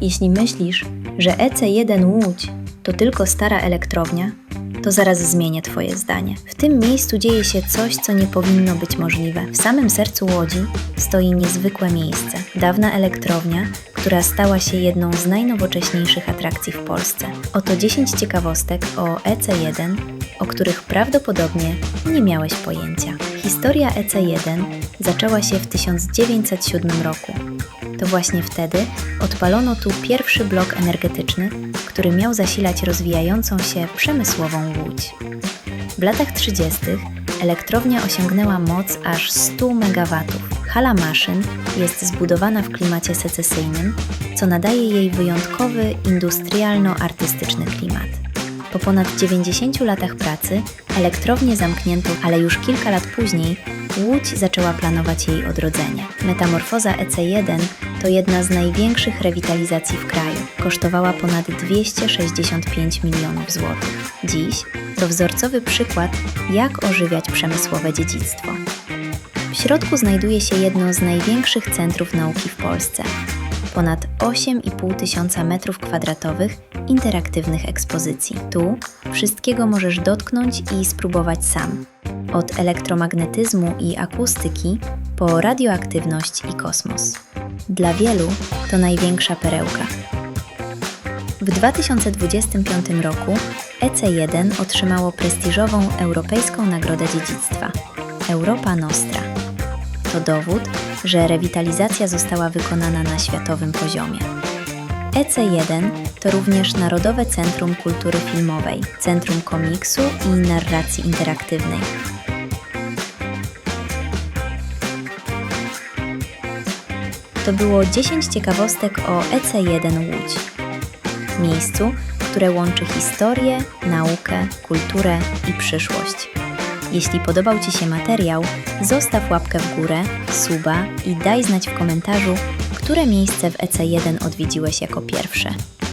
Jeśli myślisz, że EC1 Łódź to tylko stara elektrownia, to zaraz zmienię Twoje zdanie. W tym miejscu dzieje się coś, co nie powinno być możliwe. W samym sercu Łodzi stoi niezwykłe miejsce. Dawna elektrownia, która stała się jedną z najnowocześniejszych atrakcji w Polsce. Oto 10 ciekawostek o EC1, o których prawdopodobnie nie miałeś pojęcia. Historia EC1 zaczęła się w 1907 roku. To właśnie wtedy odpalono tu pierwszy blok energetyczny, który miał zasilać rozwijającą się przemysłową Łódź. W latach 30. elektrownia osiągnęła moc aż 100 MW. Hala maszyn jest zbudowana w klimacie secesyjnym, co nadaje jej wyjątkowy industrialno-artystyczny klimat. Po ponad 90 latach pracy elektrownię zamknięto, ale już kilka lat później Łódź zaczęła planować jej odrodzenie. Metamorfoza EC1 to jedna z największych rewitalizacji w kraju. Kosztowała ponad 265 milionów złotych. Dziś to wzorcowy przykład, jak ożywiać przemysłowe dziedzictwo. W środku znajduje się jedno z największych centrów nauki w Polsce. Ponad 8,5 tysiąca metrów kwadratowych interaktywnych ekspozycji. Tu wszystkiego możesz dotknąć i spróbować sam. Od elektromagnetyzmu i akustyki po radioaktywność i kosmos. Dla wielu to największa perełka. W 2025 roku EC1 otrzymało prestiżową Europejską Nagrodę Dziedzictwa Europa Nostra. To dowód, że rewitalizacja została wykonana na światowym poziomie. EC1 to również Narodowe Centrum Kultury Filmowej, Centrum Komiksu i Narracji Interaktywnej. To było 10 ciekawostek o EC1 Łódź. Miejscu, które łączy historię, naukę, kulturę i przyszłość. Jeśli podobał Ci się materiał, zostaw łapkę w górę, suba i daj znać w komentarzu, które miejsce w EC1 odwiedziłeś jako pierwsze.